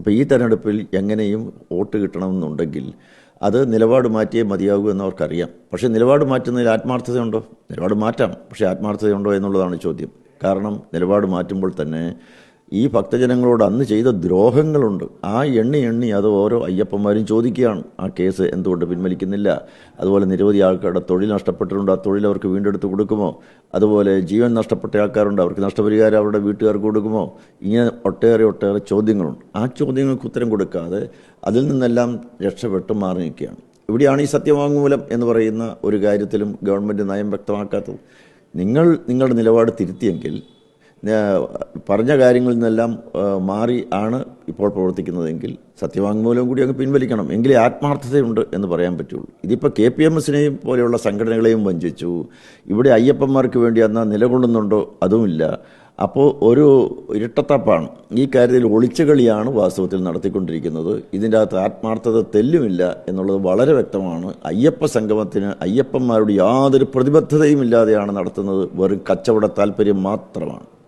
അപ്പോൾ ഈ തെരഞ്ഞെടുപ്പിൽ എങ്ങനെയും വോട്ട് കിട്ടണമെന്നുണ്ടെങ്കിൽ അത് നിലപാട് മാറ്റിയേ മതിയാകൂ എന്നവർക്കറിയാം. പക്ഷേ നിലപാട് മാറ്റുന്നതിൽ ആത്മാർത്ഥതയുണ്ടോ? നിലപാട് മാറ്റാം. പക്ഷേ ആത്മാർത്ഥതയുണ്ടോ എന്നുള്ളതാണ് ചോദ്യം. കാരണം നിലപാട് മാറ്റുമ്പോൾ തന്നെ ഈ ഭക്തജനങ്ങളോട് അന്ന് ചെയ്ത ദ്രോഹങ്ങളുണ്ട്. ആ എണ്ണി എണ്ണി അത് ഓരോ അയ്യപ്പന്മാരും ചോദിക്കുകയാണ്. ആ കേസ് എന്തുകൊണ്ട് പിൻവലിക്കുന്നില്ല? അതുപോലെ നിരവധി ആൾക്കാരുടെ തൊഴിൽ നഷ്ടപ്പെട്ടിട്ടുണ്ട്. ആ തൊഴിൽ അവർക്ക് വീണ്ടെടുത്ത് കൊടുക്കുമോ? അതുപോലെ ജീവൻ നഷ്ടപ്പെട്ട ആൾക്കാരുണ്ട്. അവർക്ക് നഷ്ടപരിഹാരം അവരുടെ വീട്ടുകാർക്ക് കൊടുക്കുമോ? ഇങ്ങനെ ഒട്ടേറെ ഒട്ടേറെ ചോദ്യങ്ങളുണ്ട്. ആ ചോദ്യങ്ങൾക്ക് ഉത്തരം കൊടുക്കാതെ അതിൽ നിന്നെല്ലാം രക്ഷപ്പെട്ട് മാറി നിൽക്കുകയാണ് ഇവിടെയാണ് ഈ സത്യവാങ്മൂലം എന്ന് പറയുന്ന ഒരു കാര്യത്തിലും ഗവൺമെന്റ് നയം വ്യക്തമാക്കാത്തത്. നിങ്ങൾ നിങ്ങളുടെ നിലപാട് തിരുത്തിയെങ്കിൽ പറഞ്ഞ കാര്യങ്ങളിൽ നിന്നെല്ലാം മാറി ആണ് ഇപ്പോൾ പ്രവർത്തിക്കുന്നതെങ്കിൽ സത്യവാങ്മൂലം കൂടി അങ്ങ് പിൻവലിക്കണം. എങ്കിലേ ആത്മാർത്ഥതയുണ്ട് എന്ന് പറയാൻ പറ്റുള്ളൂ. ഇതിപ്പോൾ കെ പി എം എസിനെയും പോലെയുള്ള സംഘടനകളെയും വഞ്ചിച്ചു. ഇവിടെ അയ്യപ്പന്മാർക്ക് വേണ്ടി അന്ന് നിലകൊള്ളുന്നുണ്ടോ അതുമില്ല. അപ്പോൾ ഒരു ഇരട്ടത്തപ്പാണ്. ഈ കാര്യത്തിൽ ഒളിച്ചുകളിയാണ് വാസ്തവത്തിൽ നടത്തിക്കൊണ്ടിരിക്കുന്നത്. ഇതിന്റെ അകത്ത് ആത്മാർത്ഥത തെല്ലുമില്ല എന്നുള്ളത് വളരെ വ്യക്തമാണ്. അയ്യപ്പ സംഗമത്തിന് അയ്യപ്പന്മാരോട് യാതൊരു പ്രതിബദ്ധതയും ഇല്ലാതെയാണ് നടത്തുന്നത്. വെറും കച്ചവട താല്പര്യം മാത്രമാണ്.